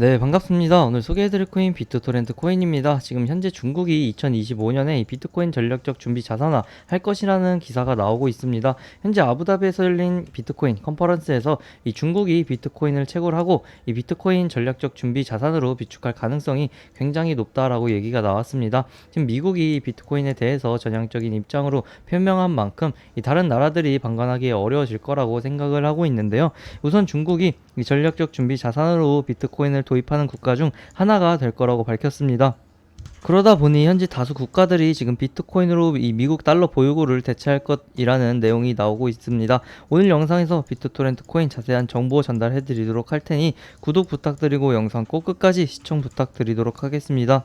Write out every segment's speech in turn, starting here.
네, 반갑습니다. 오늘 소개해드릴 코인 비트토렌트 코인입니다. 지금 현재 중국이 2025년에 이 비트코인 전략적 준비 자산화 할 것이라는 기사가 나오고 있습니다. 현재 아부다비에서 열린 비트코인 컨퍼런스에서 이 중국이 비트코인을 채굴하고 이 비트코인 전략적 준비 자산으로 비축할 가능성이 굉장히 높다라고 얘기가 나왔습니다. 지금 미국이 이 비트코인에 대해서 전향적인 입장으로 표명한 만큼 이 다른 나라들이 방관하기 어려워질 거라고 생각을 하고 있는데요. 우선 중국이 이 전략적 준비 자산으로 비트코인을 도입하는 국가 중 하나가 될 거라고 밝혔습니다. 그러다 보니 현재 다수 국가들이 지금 비트코인으로 이 미국 달러 보유고를 대체할 것이라는 내용이 나오고 있습니다. 오늘 영상에서 비트토렌트 코인 자세한 정보 전달해 드리도록 할 테니 구독 부탁드리고 영상 꼭 끝까지 시청 부탁드리도록 하겠습니다.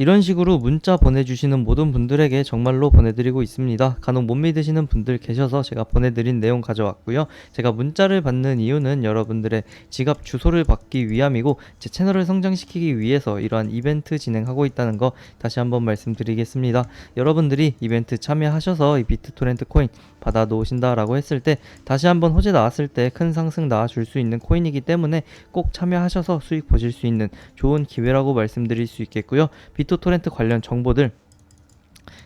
이런 식으로 문자 보내주시는 모든 분들에게 정말로 보내드리고 있습니다. 간혹 못 믿으시는 분들 계셔서 제가 보내드린 내용 가져왔고요. 제가 문자를 받는 이유는 여러분들의 지갑 주소를 받기 위함이고 제 채널을 성장시키기 위해서 이러한 이벤트 진행하고 있다는 거 다시 한번 말씀드리겠습니다. 여러분들이 이벤트 참여하셔서 이 비트토렌트 코인 받아 놓으신다라고 했을 때 다시 한번 호재 나왔을 때 큰 상승 나와줄 수 있는 코인이기 때문에 꼭 참여하셔서 수익 보실 수 있는 좋은 기회라고 말씀드릴 수 있겠고요. 비트 토렌트 관련 정보들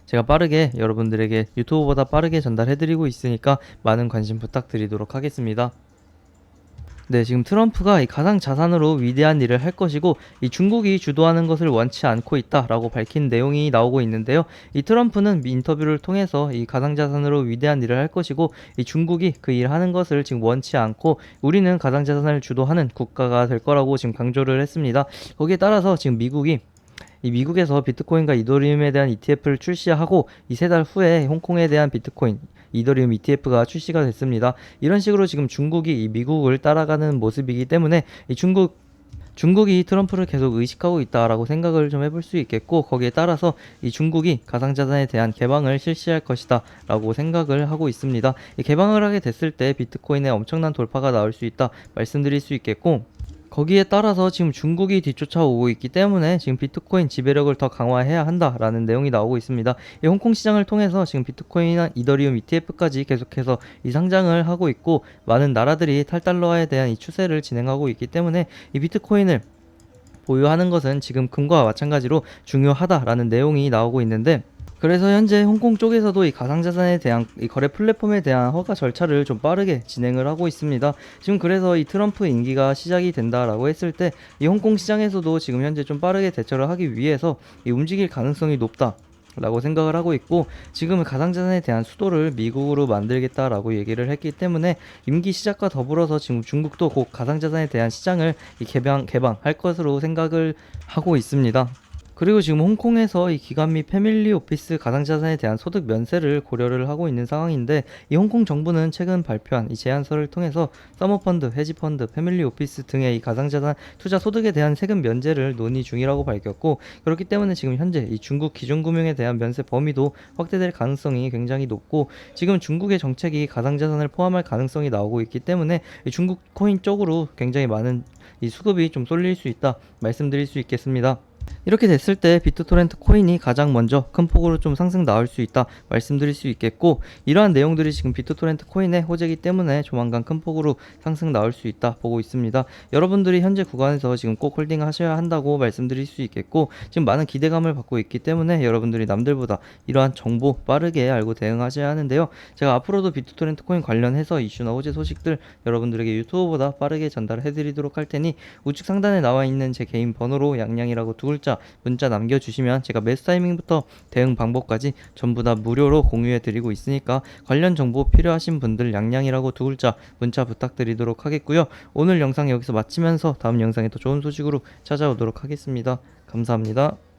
제가 빠르게 여러분들에게 유튜브보다 빠르게 전달해드리고 있으니까 많은 관심 부탁드리도록 하겠습니다. 네, 지금 트럼프가 이 가상 자산으로 위대한 일을 할 것이고 이 중국이 주도하는 것을 원치 않고 있다라고 밝힌 내용이 나오고 있는데요. 이 트럼프는 인터뷰를 통해서 이 가상 자산으로 위대한 일을 할 것이고 이 중국이 그 일을 하는 것을 지금 원치 않고 우리는 가상 자산을 주도하는 국가가 될 거라고 지금 강조를 했습니다. 거기에 따라서 지금 미국이 이 미국에서 비트코인과 이더리움에 대한 ETF를 출시하고 이 세 달 후에 홍콩에 대한 비트코인 이더리움 ETF가 출시가 됐습니다. 이런 식으로 지금 중국이 이 미국을 따라가는 모습이기 때문에 이 중국 중국이 트럼프를 계속 의식하고 있다라고 생각을 좀 해볼 수 있겠고 거기에 따라서 이 중국이 가상자산에 대한 개방을 실시할 것이다라고 생각을 하고 있습니다. 이 개방을 하게 됐을 때 비트코인에 엄청난 돌파가 나올 수 있다 말씀드릴 수 있겠고 거기에 따라서 지금 중국이 뒤쫓아오고 있기 때문에 지금 비트코인 지배력을 더 강화해야 한다라는 내용이 나오고 있습니다. 이 홍콩 시장을 통해서 지금 비트코인이나 이더리움 ETF까지 계속해서 이 상장을 하고 있고 많은 나라들이 탈달러화에 대한 이 추세를 진행하고 있기 때문에 이 비트코인을 보유하는 것은 지금 금과 마찬가지로 중요하다라는 내용이 나오고 있는데 그래서 현재 홍콩 쪽에서도 이 가상자산에 대한 이 거래 플랫폼에 대한 허가 절차를 좀 빠르게 진행을 하고 있습니다. 지금 그래서 이 트럼프 임기가 시작이 된다라고 했을 때 이 홍콩 시장에서도 지금 현재 좀 빠르게 대처를 하기 위해서 이 움직일 가능성이 높다. 라고 생각을 하고 있고 지금은 가상자산에 대한 수도를 미국으로 만들겠다라고 얘기를 했기 때문에 임기 시작과 더불어서 지금 중국도 곧 가상자산에 대한 시장을 이 개방 개방할 것으로 생각을 하고 있습니다. 그리고 지금 홍콩에서 이 기관 및 패밀리 오피스 가상자산에 대한 소득 면세를 고려를 하고 있는 상황인데 이 홍콩 정부는 최근 발표한 이 제안서를 통해서 서머펀드, 헤지펀드, 패밀리 오피스 등의 이 가상자산 투자 소득에 대한 세금 면제를 논의 중이라고 밝혔고 그렇기 때문에 지금 현재 이 중국 기존금융에 대한 면세 범위도 확대될 가능성이 굉장히 높고 지금 중국의 정책이 가상자산을 포함할 가능성이 나오고 있기 때문에 이 중국 코인 쪽으로 굉장히 많은 이 수급이 좀 쏠릴 수 있다 말씀드릴 수 있겠습니다. 이렇게 됐을 때 비트토렌트 코인이 가장 먼저 큰 폭으로 좀 상승 나올 수 있다 말씀드릴 수 있겠고 이러한 내용들이 지금 비트토렌트 코인의 호재이기 때문에 조만간 큰 폭으로 상승 나올 수 있다 보고 있습니다. 여러분들이 현재 구간에서 지금 꼭 홀딩 하셔야 한다고 말씀드릴 수 있겠고 지금 많은 기대감을 받고 있기 때문에 여러분들이 남들보다 이러한 정보 빠르게 알고 대응하셔야 하는데요. 제가 앞으로도 비트토렌트 코인 관련해서 이슈나 호재 소식들 여러분들에게 유튜브보다 빠르게 전달해 드리도록 할 테니 우측 상단에 나와 있는 제 개인 번호로 양양이라고 두글 자 문자 남겨주시면 제가 매수 타이밍부터 대응 방법까지 전부 다 무료로 공유해 드리고 있으니까 관련 정보 필요하신 분들 양양이라고 두 글자 문자 부탁드리도록 하겠고요. 오늘 영상 여기서 마치면서 다음 영상에 더 좋은 소식으로 찾아오도록 하겠습니다. 감사합니다.